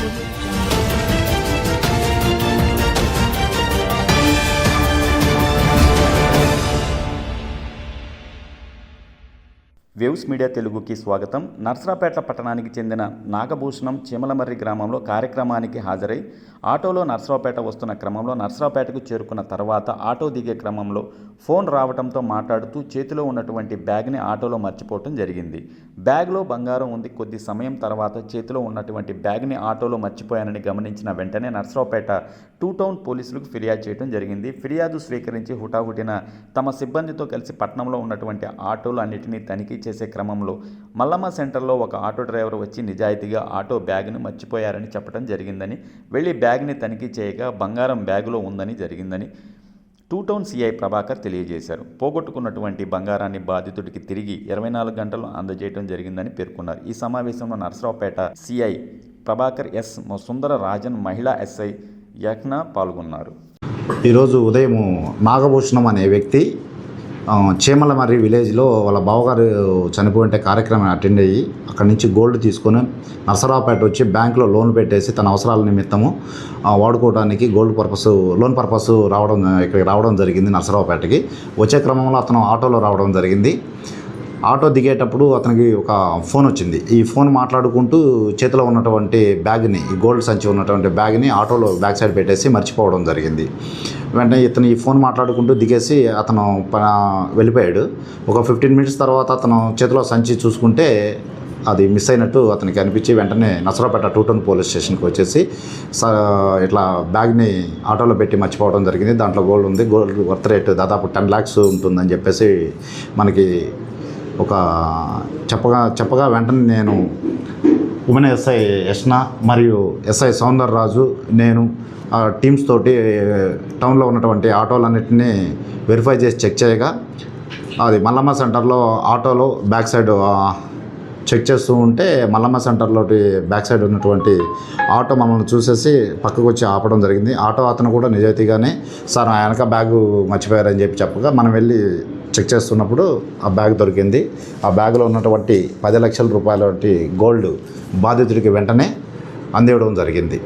Thank you. Waves media తెలుగుకి స్వాగతం. నర్సరాపేట పట్టణానికి చెందిన నాగభూషణం చీమలమర్రి గ్రామంలో కార్యక్రమానికి హాజరై ఆటోలో నర్సరావుపేట వస్తున్న క్రమంలో నర్సరావుపేటకు చేరుకున్న తర్వాత ఆటో దిగే క్రమంలో ఫోన్ రావడంతో మాట్లాడుతూ చేతిలో ఉన్నటువంటి బ్యాగ్ని ఆటోలో మర్చిపోవటం జరిగింది. బ్యాగ్లో బంగారం ఉంది. కొద్ది సమయం తర్వాత చేతిలో ఉన్నటువంటి బ్యాగ్ని ఆటోలో మర్చిపోయానని గమనించిన వెంటనే నర్సరావుపేట టూ టౌన్ పోలీసులకు ఫిర్యాదు చేయడం జరిగింది. ఫిర్యాదు స్వీకరించి హుటాహుటిన తమ సిబ్బందితో కలిసి పట్టణంలో ఉన్నటువంటి ఆటోలు అన్నిటినీ తనిఖీ చేసే క్రమంలో మల్లమ్మ సెంటర్లో ఒక ఆటో డ్రైవర్ వచ్చి నిజాయితీగా ఆటో బ్యాగ్ను మర్చిపోయారని చెప్పడం జరిగిందని వెళ్ళి బ్యాగ్ని తనిఖీ చేయగా బంగారం బ్యాగులో ఉందని జరిగిందని టూ టౌన్ సిఐ ప్రభాకర్ తెలియజేశారు. పోగొట్టుకున్నటువంటి బంగారాన్ని బాధితుడికి తిరిగి ఇరవై నాలుగు గంటలు అందజేయడం జరిగిందని పేర్కొన్నారు. ఈ సమావేశంలో నర్సరావుపేట సిఐ ప్రభాకర్ ఎస్ సుందర రాజన్ మహిళా ఎస్ఐ యజ్ఞ పాల్గొన్నారు. ఈరోజు ఉదయం నాగభూషణం అనే వ్యక్తి చీమలమర్రి విలేజ్లో వాళ్ళ బావగారు చనిపోయింటే కార్యక్రమం అటెండ్ అయ్యి అక్కడి నుంచి గోల్డ్ తీసుకొని నర్సరావుపేట వచ్చి బ్యాంకులో లోన్ పెట్టేసి తన అవసరాల నిమిత్తము వాడుకోవడానికి గోల్డ్ పర్పస్ లోన్ పర్పస్ రావడం ఇక్కడికి రావడం జరిగింది నర్సరావుపేటకి. వచ్చే క్రమంలో అతను ఆటోలో రావడం జరిగింది. ఆటో దిగేటప్పుడు అతనికి ఒక ఫోన్ వచ్చింది. ఈ ఫోన్ మాట్లాడుకుంటూ చేతిలో ఉన్నటువంటి బ్యాగ్ని ఈ గోల్డ్ సంచి ఉన్నటువంటి బ్యాగ్ని ఆటోలో బ్యాక్ సైడ్ పెట్టేసి మర్చిపోవడం జరిగింది. వెంటనే ఇతను ఈ ఫోన్ మాట్లాడుకుంటూ దిగేసి అతను వెళ్ళిపోయాడు. ఒక ఫిఫ్టీన్ మినిట్స్ తర్వాత అతను చేతిలో సంచి చూసుకుంటే అది మిస్ అయినట్టు అతనికి అనిపించి వెంటనే నసరాపేట టూ టౌన్ పోలీస్ స్టేషన్కి వచ్చేసి స- ఇట్లా బ్యాగ్ని ఆటోలో పెట్టి మర్చిపోవడం జరిగింది. దాంట్లో గోల్డ్ ఉంది. గోల్డ్ వర్త్ రేట్ దాదాపు టెన్ ల్యాక్స్ ఉంటుందని చెప్పేసి మనకి ఒక చెప్పగా చెప్పగా వెంటనే నేను ఉమెన్ ఎస్ఐ యష్ణ మరియు ఎస్ఐ సౌందర్ రాజు నేను ఆ టీమ్స్ తోటి టౌన్లో ఉన్నటువంటి ఆటోలన్నింటినీ వెరిఫై చేసి చెక్ చేయగా అది మల్లమ్మ సెంటర్లో ఆటోలో బ్యాక్ సైడ్ చెక్ చేస్తూ ఉంటే మల్లమ్మ సెంటర్లోటి బ్యాక్ సైడ్ ఉన్నటువంటి ఆటో మమ్మల్ని చూసేసి పక్కకు వచ్చి ఆపడం జరిగింది. ఆటో అతను కూడా నిజాయితీగానే సార్ నా వెనక బ్యాగు మర్చిపోయారని చెప్పి చెప్పగా మనం వెళ్ళి చెక్ చేస్తున్నప్పుడు ఆ బ్యాగ్ దొరికింది. ఆ బ్యాగ్లో ఉన్నటువంటి పది లక్షల రూపాయల గోల్డ్ బాధితుడికి వెంటనే అందివ్వడం జరిగింది.